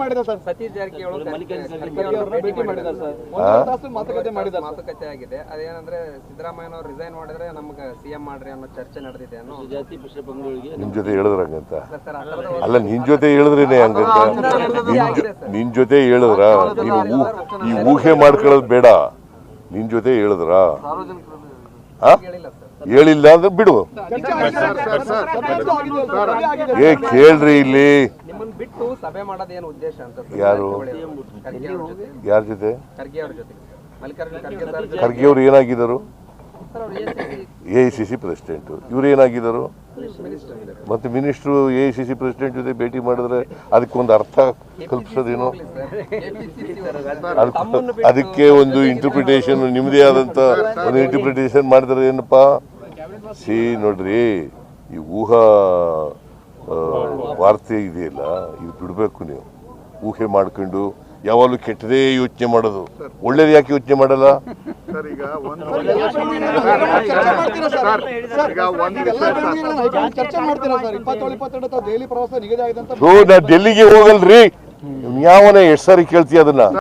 ಮಾಡಿದ ಸರ್ ಭೇಟಿ ಮಾಡಿದ್ದಾರೆ ಸರ್ ಮಾತುಕತೆ ಆಗಿದೆ ಅದೇನಂದ್ರೆ ಸಿದ್ದರಾಮಯ್ಯನವ್ರು ರಿಸೈನ್ ಮಾಡಿದ್ರೆ ನಮ್ಗೆ ಸಿಎಂ ಮಾಡ್ರಿ ಅನ್ನೋ ಚರ್ಚೆ ನಡೆದಿದೆ ಅನ್ನೋ ನಿಮ್ ಜೊತೆ ಹೇಳಿದ್ರ ಅಲ್ಲ, ನಿನ್ ಜೊತೆ ಹೇಳಿದ್ರೇನೆ ಹಂಗಂತ? ನಿನ್ ಜೊತೆ ಹೇಳಿದ್ರ? ನೀವು ಈ ಊಹೆ ಮಾಡ್ಕೊಳ್ಳೋದು ಬೇಡ. ನಿನ್ ಜೊತೆ ಹೇಳಿದ್ರ? ಹೇಳಿಲ್ಲ ಅಂದ್ರೆ ಬಿಡು. ಏ ಕೇಳ್ರಿ ಇಲ್ಲಿ. ಯಾರು? ಯಾರ ಜೊತೆ? ಖರ್ಗೆ ಅವ್ರ ಏನಾಗಿದ್ದರು? A I C C president. ಇವ್ರು ಏನಾಗಿದ್ದರು. ಮತ್ತೆ minister, A I C C president ಜೊತೆ ಭೇಟಿ ಮಾಡಿದ್ರೆ ಅದಕ್ಕೊಂದು ಅರ್ಥ ಕಲ್ಪಿಸೋದೇನು? ಅದಕ್ಕೆ ಒಂದು ಇಂಟರ್ಪ್ರಿಟೇಷನ್ ನಿಮ್ಮದೇ ಆದಂತ ಒಂದು ಇಂಟರ್ಪ್ರಿಟೇಷನ್ ಮಾಡಿದ್ರೆ ಏನಪ್ಪ? ಸಿ ನೋಡ್ರಿ, ಈ ಊಹಾ ವಾರ್ತೆ ಇದೆಯಲ್ಲ, ಇದು ಬಿಡಬೇಕು ನೀವು. ಊಹೆ ಮಾಡ್ಕೊಂಡು ಯಾವಾಗಲೂ ಕೆಟ್ಟದೇ ಯೋಚನೆ ಮಾಡೋದು. ಒಳ್ಳೇದು ಯಾಕೆ ಯೋಚನೆ ಮಾಡಲ್ಲ? ಸರ್ ಈಗ ಒಂದು ಸೊ ನಾ ಡೆಲ್ಲಿಗೆ ಹೋಗಲ್ರಿ. ಯಾವನೇ ಎಷ್ಟು ಸಾರಿ ಕೇಳ್ತೀಯ ಅದನ್ನ?